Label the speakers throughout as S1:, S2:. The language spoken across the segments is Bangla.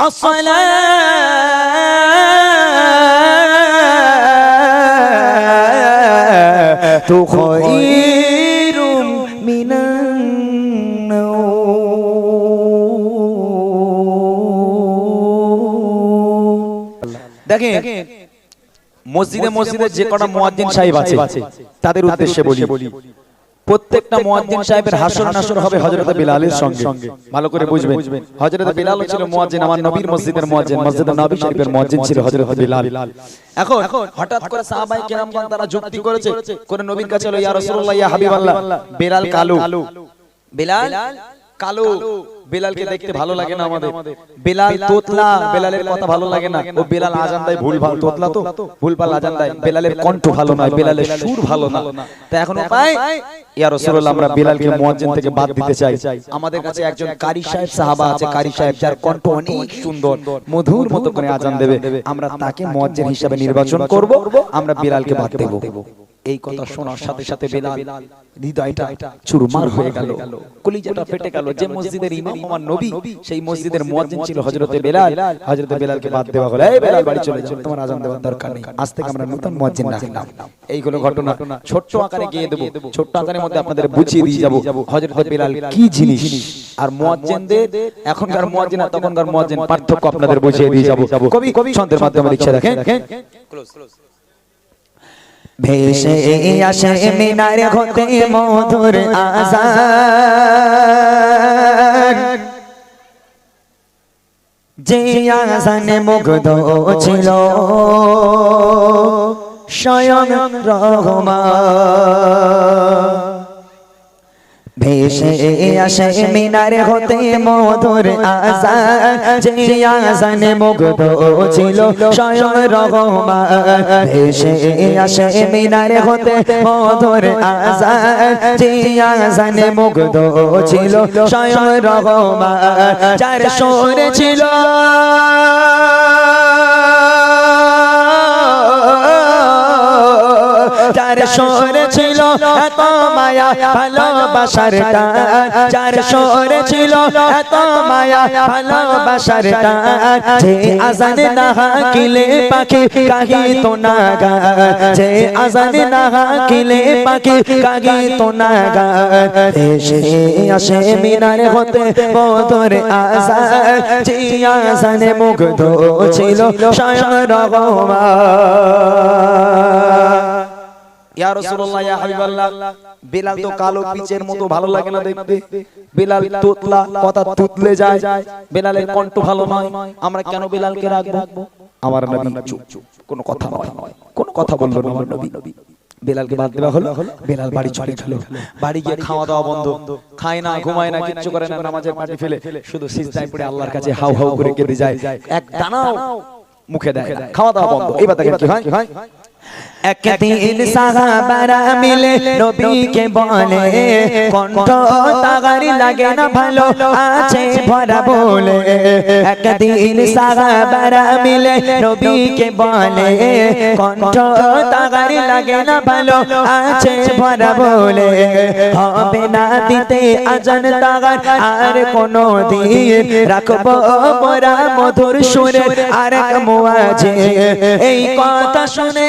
S1: الصلاة خير من النوم
S2: দেখেন মসজিদে মসজিদে যে কটা মুয়াজ্জিন সাহেব আছে তাদের উদ্দেশ্যে বলি প্রত্যেকটা মুয়াজ্জিন সাহেবের হাসর নাসর হবে হযরত বিলালের সঙ্গে। ভালো করে বুঝবেন। হযরত বিলাল ছিল মুয়াজ্জিন আমার নবীর মসজিদের মুয়াজ্জিন মসজিদ নবী শরীফের মুয়াজ্জিন ছিল হযরত বিলাল। এখন হঠাৎ করে সাহাবায়ে কেরামগণ তারা যুক্তি করেছে কোন নবীর কাছে হলো ইয়া রাসূলুল্লাহ ইয়া হাবিবাল্লাহ বিলাল কালো। বিলাল? কালো বেলালকে দেখতে ভালো লাগে না আমাদের। বেলাল তোতলা বেলালের কথা ভালো লাগে না। ও বেলাল আজান দেয় ভুল ভালো তোতলা তো। ভুল ভালো আজান দেয়। বেলালের কণ্ঠ ভালো নয় বেলালের সুর ভালো না। তা এখন উপায় ইয়া রাসূলুল্লাহ আমরা বেলালকে মুয়াজ্জিন থেকে বাদ দিতে চাই। আমাদের কাছে একজন কারি সাহেব সাহাবা আছে কারি সাহেব যার কণ্ঠ অনেক সুন্দর মধুর মতো করে আজান দেবে। আমরা তাকে মুয়াজ্জিন হিসেবে নির্বাচন করব আমরা বেলালকে বাদ দেব। এই কথা শোনার সাথে সাথে বেলাল হৃদয়টা চুরমার হয়ে গেল। কলিজাটা ফেটে গেল। যে মসজিদের ইমাম আমার নবী সেই মসজিদের মুয়াজ্জিন ছিল হযরতে বেলাল। হযরতে বেলালকে বাদ দেওয়া হলো। এই বেলাল বাড়ি চলে যাও। তোমার আজান দেওয়ার দরকার নেই। আজ থেকে আমরা নতুন মুয়াজ্জিন রাখলাম এইগুলো ঘটনা। ছোট্ট আকারে গিয়ে দেব। ছোট্ট আকারের মধ্যে আপনাদের বুঝিয়ে দিয়ে যাব। হযরতে বেলাল কি জিনিস? আর মুয়াজ্জিনদের এখনকার মুয়াজ্জিন আর তখনকার মুয়াজ্জিন পার্থক্য আপনাদের বুঝিয়ে দিয়ে যাব। কবি কবি ছন্দের মাধ্যমে লিখছে দেখেন
S1: ভেসে আসে মিনার হতে মধুর আজান। যে আসানে মুগ্ধ ছিল স্বয়ং রহমান। ভেসে আসে মিনার হতে মধুর আজান যে আজানে মুগ্ধ ছিল স্বয়ং রহমান ভেসে আসে মিনার হতে মধুর আজান যে আজানে মুগ্ধ ছিল স্বয়ং রহমান যার সরে ছিল যার সরে ছিল এত মায়া ভালোবাসার টান। যার সরে ছিল এত মায়া ভালোবাসার টান। যে আজান না হাকিলে পাখি কাহি তো না গা যে আজান না হাকিলে পাখি কাহি তো না গা এসে আসে মিনারে হতে মধুর আজান। যে আজানে মুগ্ধ ছিল স্বয়ং রহমান
S2: ইয়া রাসূলুল্লাহ, ইয়া হাবিবাল্লাহ, বেলাল তো কালো পিচের মতো ভালো লাগে না দেখতে। বেলাল তোতলা, কথা তুতলে যায়। বেলালের কণ্ঠ ভালো নয়। আমরা কেন বেলালকে রাখব? আমার নবী চুপ। কোনো কথা নয়। কোনো কথা বলল না আমার নবী। বেলালকে বাদ দেওয়া হলো। বেলাল বাড়ি চলে গেল। বাড়ি গিয়ে খাওয়া দাওয়া বন্ধ। খায় না, ঘুমায় না, কিচ্ছু করে না, নামাজের পাটি ফেলে শুধু সিজদায় পড়ে আল্লাহর কাছে হাউ হাউ করে কেঁদে যায়। এক দানাও মুখে দেয়। খাওয়া দাওয়া বন্ধ। এবার দেখেন কি হয়?
S1: একদিন সাহাবারা মিলে নবীকে বলে, কণ্ঠ তাগারি লাগে না ভালো, আছে ভরা বলে। একদিন সাহাবারা মিলে নবীকে বলে, কণ্ঠ তাগারি লাগে না ভালো, আছে ভরা বলে। হবে না দিতে আজান তাগার, আর কোনো দিন রাখব মোরা মধুর সুরে, আর মুয়াজে এই কথা শুনে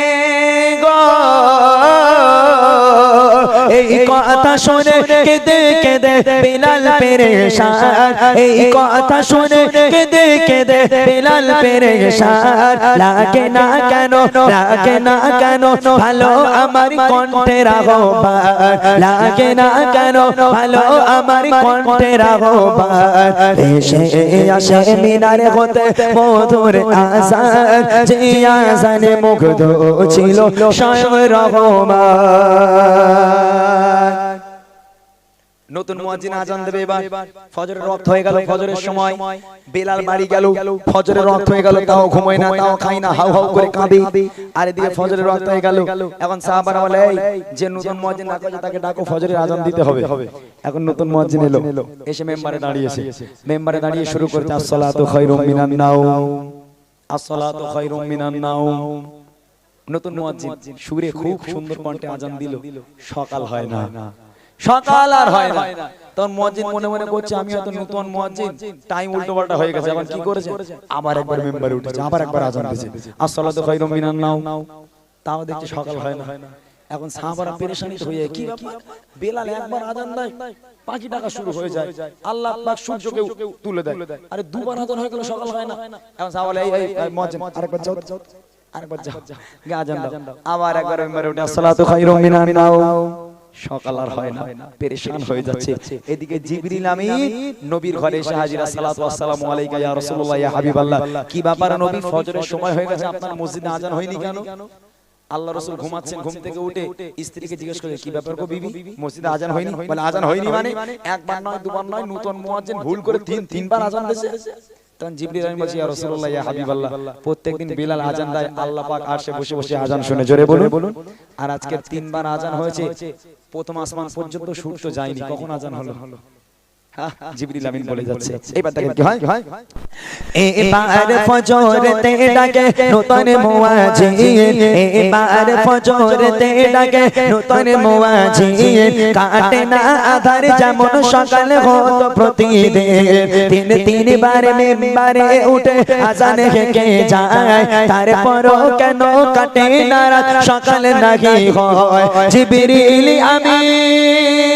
S1: কথা শুনে কেঁদে কেঁদে বিলাল পেরেশান। এই কথা শুনে কেঁদে কেঁদে বিলাল লাগে না কেন, লাগে না কেন, ভালো আমার কণ্ঠের আহ্বান লাগে না কেন, ভালো আমার কণ্ঠের আহ্বান এসে আসে মিনারে হতে মধুর আসান যে আসানে মুগ্ধ ছিল স্বয়ং রহমান
S2: নতুন মুয়াজ্জিন আজান দেবে এবার। ফজরের ওয়াক্ত হয়ে গেল ফজরের সময়। বেলাল বাড়ি গেল ফজরের ওয়াক্ত হয়ে গেল তাও ঘুমায় না তাও খায় না হাউ হাউ করে কাঁদে। আর এদিকে ফজরের ওয়াক্ত হয়ে গেল। এখন সাহাবারা বলে এই যে নতুন মুয়াজ্জিন ডাকো তাকে ডাকো ফজরের আজান দিতে হবে। এখন নতুন মুয়াজ্জিন এলো। এসে মেম্বারে দাঁড়িয়েছে। মেম্বারে দাঁড়িয়ে শুরু করতে আসসালাতু খায়রুম মিনান নাওম আসসালাতু খায়রুম মিনান নাওম। নতুন মুয়াজ্জিন সুরে খুব সুন্দর কণ্ঠে আজান দিল সকাল হয় না সকাল আর হয় না। তখন মুয়াজ্জিন মনে মনে করছে আমি হয়তো নতুন মুয়াজ্জিন টাইম উল্টো পাল্টা হয়ে গেছে। এখন কি করেছে? আবার একবার মেম্বারে উঠেছে আবার একবার আজান দিয়েছে। আসসালাতু খায়রুম মিনান নাও। তাও দেখছি সকাল হয় না। এখন সাহাবারা পেরেশানি হয়ে কি ব্যাপার? বেলাল একবার আজান দেয় পাঁচই টাকা শুরু হয়ে যায়। আল্লাহ পাক সূর্যকে তুলে দেয়। আরে দুবার আজান হয়ে গেল সকাল হয় না। এখন সাহাবারা এই এই মুয়াজ্জিন আরেকবার যাও আরেকবার যাও। আজান দাও। আবার একবার মেম্বারে উঠে আসসালাতু খায়রুম মিনান নাও। সকাল আর হয় না পেরেশান হয়ে যাচ্ছে এদিকে জিবরিল আমিন নবীর ঘরে এসে হাজির আসসালামু আলাইকা ইয়া রাসূলুল্লাহ ইয়া হাবিবাল্লাহ কি ব্যাপার নবী ফজরের সময় হয়ে গেছে আপনার মসজিদে আজান হয়নি কেন আল্লাহ রসুল ঘুমাচ্ছেন ঘুম থেকে উঠে স্ত্রীকে জিজ্ঞেস করে কি ব্যাপার গো বিবি মসজিদে আজান হয়নি বলে আজান হয়নি মানে একবার নয় দুবার নয় নতুন মুয়াজ্জিন ভুল করে তিন তিনবার আজান দিয়েছে তখন জিবরিল আমিন বলছে ইয়া রাসূলুল্লাহ ইয়া হাবিবাল্লাহ। প্রত্যেকদিন বিলাল আজান দেয় আল্লাহ পাক আরশে বসে বসে আজান শুনে জোরে বলুন। আর আজকে তিনবার আজান হয়েছে প্রথম আসমান পর্যন্ত সূর্য যায়নি কখন আজান হলো? জিবরিল আমিন বলে যাচ্ছে। এইবার দেখেন কি হয়
S1: এবার ফজরতে ডাকে নতুন মুয়াজিন এবার ফজরতে ডাকে নতুন মুয়াজিন কাটে না আধার যেমন সকাল হতো প্রতিদিন। তিন তিনবার মেম্বারে উঠে আজান হেঁকে যায়। তারপরও কেন কাটে না রাত? সকাল নাহি হয়। জিবরিল আমিন।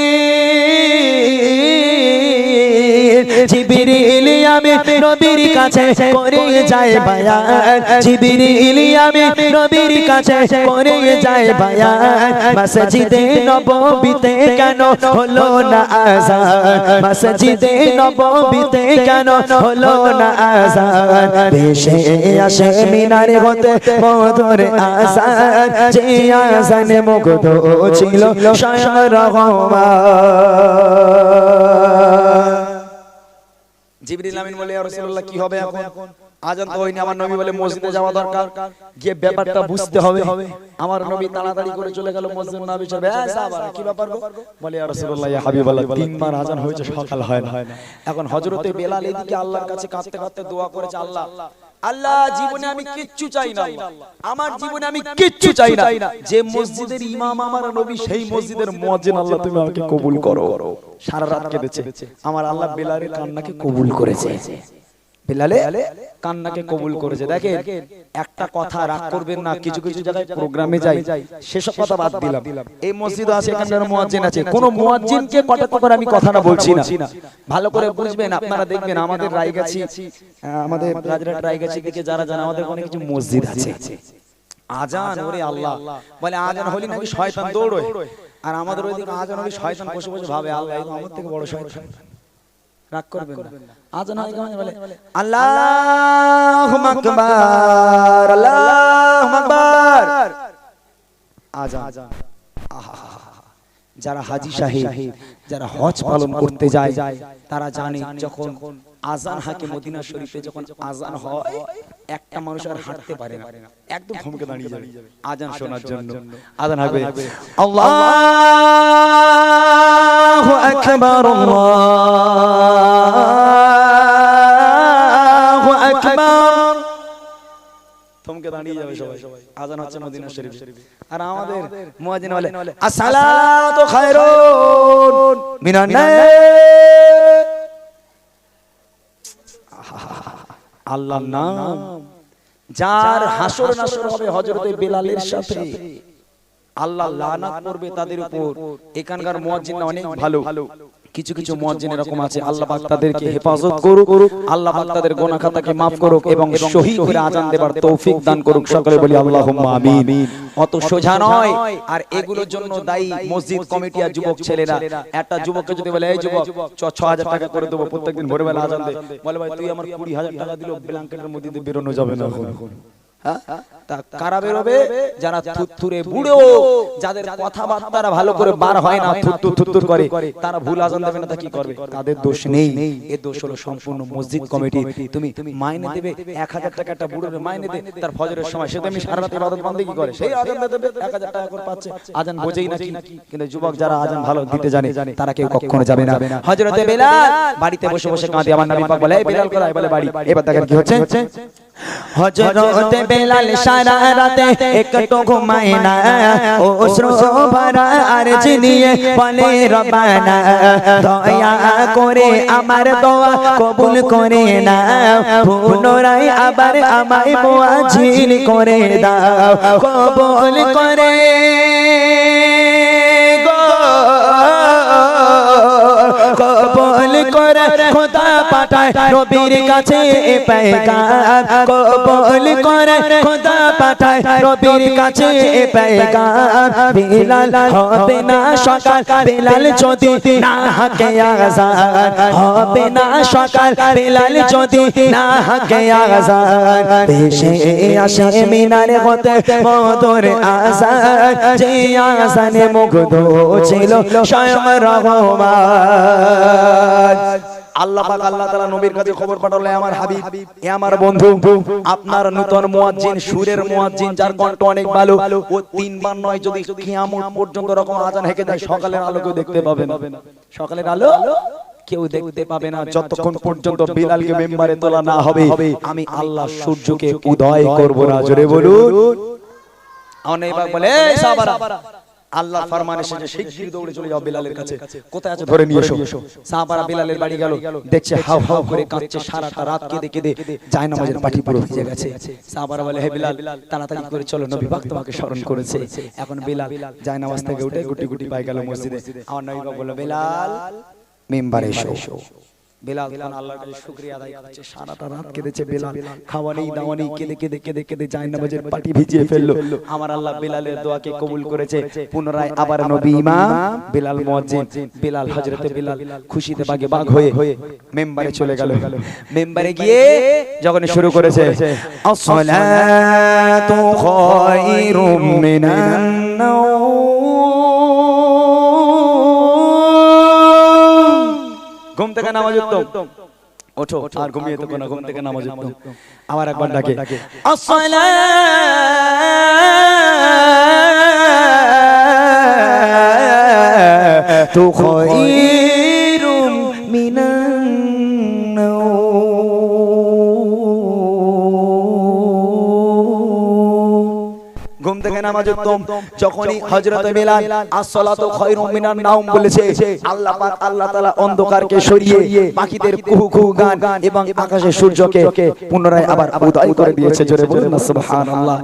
S1: জিবরিল আমি নবীর কাছে করে যায় বায়ান। জিবরিল আমি নবীর কাছে করে যায় বায়ান। মসজিদে নববীতে কেন হলো না আযান? মসজিদে নববীতে কেন হলো না আযান? দেশে আসে মিনারে হতে মধুর আযান। যে আযানে মুগ্ধ ছিল স্বয়ং রহমান।
S2: জিবরিল আমিন বলে রাসূলুল্লাহ কি হবে এখন? আজান তো হয়নি আমার নবী বলে মসজিদে যাওয়া দরকার। গিয়ে ব্যাপারটা বুঝতে হবে। আমার নবী তাড়াতাড়ি করে চলে গেল মসজিদ সাহাবারা কি ব্যাপার গো? বলে ইয়া রাসূলুল্লাহ ইয়া হাবিবাল্লাহ তিনবার আজান হয়েছে সকাল হয় না। এখন হযরতে বেলাল এদিকে আল্লাহর কাছে কাঁদতে কাঁদতে দোয়া করেছে আল্লাহ। আল্লাহ জীবনে আমি কিচ্ছু চাই না আমার জীবনে আমি কিচ্ছু চাই না। যে মসজিদের ইমাম আমার নবী সেই মসজিদের মুয়াজ্জিন আল্লাহ তুমি আমাকে কবুল করো। সারা রাত কেঁদেছে। আমার আল্লাহ বেলালের কান্নাকে কবুল করেছে। বেলালে কান্নাকে কবুল করেছে দেখেন একটা কথা রাগ করবেন না কিছু কিছু জায়গায় প্রোগ্রামে যাই সেসব কথা বাদ দিলাম। এই মসজিদ আছে এখানকার মুয়াজ্জিন আছে। কোন মুয়াজ্জিনকে কটাক্ষ করে আমি কথাটা বলছি না। ভালো করে বুঝবেন আপনারা দেখবেন আমাদের রায়গাছি আমাদের রাজরাট রায়গাছি দিকে যারা জানে আমাদের অনেক কিছু মসজিদ আছে। আজান ওরে আল্লাহ। বলে আজান হলি নাকি শয়তান দৌড়য়। আর আমাদের ওইদিকে আজান হলি শয়তান বসে বসে ভাবে আল্লাহ আমার থেকে বড় শয়তান। রাগ করবেন না। আজান হয় কেমন বলে আল্লাহু আকবার আল্লাহু আকবার। আজান। যারা হাজি সাহেব যারা হজ পালন করতে যায় তারা জানে যখন আজান হাকে মদিনা শরীফে যখন আজান হয় একটা মানুষ আর হাঁটতে পারে না। একদম থমকে দাঁড়িয়ে যাবে। আজান শোনার জন্য। আজান হবে।
S1: আল্লাহু আকবার আল্লাহু আকবার।
S2: থমকে দাঁড়িয়ে যাবে সবাই। আজান হচ্ছে মদিনা শরীফে। আর আমাদের মুয়াজ্জিন বলে আসসালাতু খায়রুন
S1: মিনান
S2: আল্লাহর নাম। যার হাসর নাসর হবে হযরতে বেলালের সাথে। আল্লাহ লানাত করবে তাদের উপর। এখানকার মুয়াজ্জিনরা অনেক ভালো। কিছু কিছু মুয়াজ্জিন এরকম আছে আল্লাহ পাক তাদেরকে হেফাজত করুক আল্লাহ পাক তাদের গুনাহ খাতাকে maaf করুক এবং সহি করে আজান দেবার তৌফিক দান করুক সকলে বলি আল্লাহুম্মা আমিন। অত সোজা নয় আর এগুলোর জন্য দায়ী মসজিদ কমিটি আর যুবক ছেলেরা। একটা যুবককে যদি বলে এই যুবক চ 6000 টাকা করে দেবো প্রত্যেকদিন ভোরবেলা আজান দে। বলে ভাই তুই আমার 20000 টাকা দিলো ব্ল্যাঙ্কেটের মধ্যে দিয়ে বেরোনো যাবে না এখন। কারা বেরোবে? যারা থুত্তুরে বুড়ো যাদের কথাবার্তা ভালো করে বার হয় না থুত্তুর থুত্তুর করে তারা ভুল আজান দেবে না তা কি করবে? তাদের দোষ নেই। এ দোষ হলো সম্পূর্ণ মসজিদ কমিটি। তুমি মাইনে দেবে এক হাজার টাকা একটা বুড়োর মাইনে দে তার ফজরের সময় সে তো আমি সারা রাত ইবাদত বন্দী কি করে। সেই আজান দেবে এক হাজার টাকা করে পাচ্ছে। আজান বোঝেই না কিন্তু যুবক যারা আজান ভালো দিতে জানে তারা কেউ কখনো যাবে না। হযরতে বেলাল বাড়িতে বসে বসে কাঁদে। আমার নবী পাক বলে এই বেলাল কোথায় বলে বাড়ি এবার দেখেন কি হচ্ছে
S1: হজরত বেলাল সারা রাতে একটু ঘুমায় না। ও শ্রো ভরা আর নিয়ে বলে রবানা দয়া করে আমার দোয়া কবুল করে না পুনরায় আবার আমায় মুআজিন করে দাও। কবুল করে কবল করে খোদা পাঠায়, নবীর কাছে এ পেগাম কবল করে খোদা পাঠায়, নবীর কাছে এ পেগাম বিলাল হবে না সকাল, বিলাল যদি না হাকে আজান। হবে না সকাল, বিলাল যদি না হাকে আজান। দেশে আসে মিনারে হতে মধুর আজান। যে আজানে মুগ্ধ ছিল, স্বয়ং রহমান।
S2: আল্লাহ পাক আল্লাহ তাআলা নবীর কাছে খবর পাঠালে আমার হাবিব এ আমার বন্ধু আপনার নূতন মুয়াজ্জিন সুরের মুয়াজ্জিন যার কণ্ঠ অনেক ভালো ও তিনবার নয় যদি কিয়ামত পর্যন্ত রকম আজান হেঁকে যায় সকালের আলো কেউ দেখতে পাবে না। সকালের আলো কেউ দেখতে পাবে না যতক্ষণ পর্যন্ত বিলালকে মেম্বারে তোলা না হবে আমি আল্লাহ সূর্যকে উদয় করব না জোরে বলুন। বলে সাহাবারা আল্লাহ ফরমান এসেছে শিগগির দৌড়ে চলে যাও বিলালের কাছে। কোথায় আছে ধরে নিয়ে এসো। সাহাবারা বিলালের বাড়ি গেল। দেখছে হাউ হাউ করে কাঁদছে সারাটা রাত কেঁদে কেঁদে যায় নামাজের পাটি পুরো ভিজে গেছে। সাহাবারা বলে হে বিলাল তাড়াতাড়ি করে চলো নবী পাক তোমাকে স্মরণ করেছে। এখন বিলাল যায় নামাজ থেকে উঠে গুটি গুটি পাই গেল মসজিদে। আমার নবী পাক বলল বিলাল মেম্বারে এসো। বেলাল তখন আল্লাহর কাছে শুকরিয়া আদায় করছে সারাটা রাত কেঁদেছে বেলাল। খাওয়া নেই দাওয়া নেই কেঁদে কেঁদে কেঁদে কেঁদে যায় নামাজের পাটি ভিজিয়ে ফেলল। আমার আল্লাহ বেলালের দোয়াকে কবুল করেছে পুনরায় আবার নবী ইমাম বেলাল মুয়াজ্জিন বেলাল হযরতে বেলাল খুশিতে বাগে বাগ হয়ে মেম্বারে চলে গেল। মেম্বারে গিয়ে যখন শুরু করেছে আসসালাতু খায়রুম মিনান নাওম ঘুম থেকে নামাজ উত্তম। ওঠো আর ঘুমিয়ে তো কোনো ঘুম থেকে নামাজ উত্তম। আমার একবার ডাকে
S1: আসসালাম।
S2: তো খাই নামাজ উত্তম যখনই হযরত বেলাল আসসালাতু খায়রুম মিনান নাওম বলেছে আল্লাহ পাক আল্লাহ তাআলা অন্ধকারকে সরিয়ে পাখিদের কুহু কুহু গান এবং আকাশে সূর্যকে পুনরায় আবার উদয় করে দিয়েছে জোরে বলুন সুবহানাল্লাহ।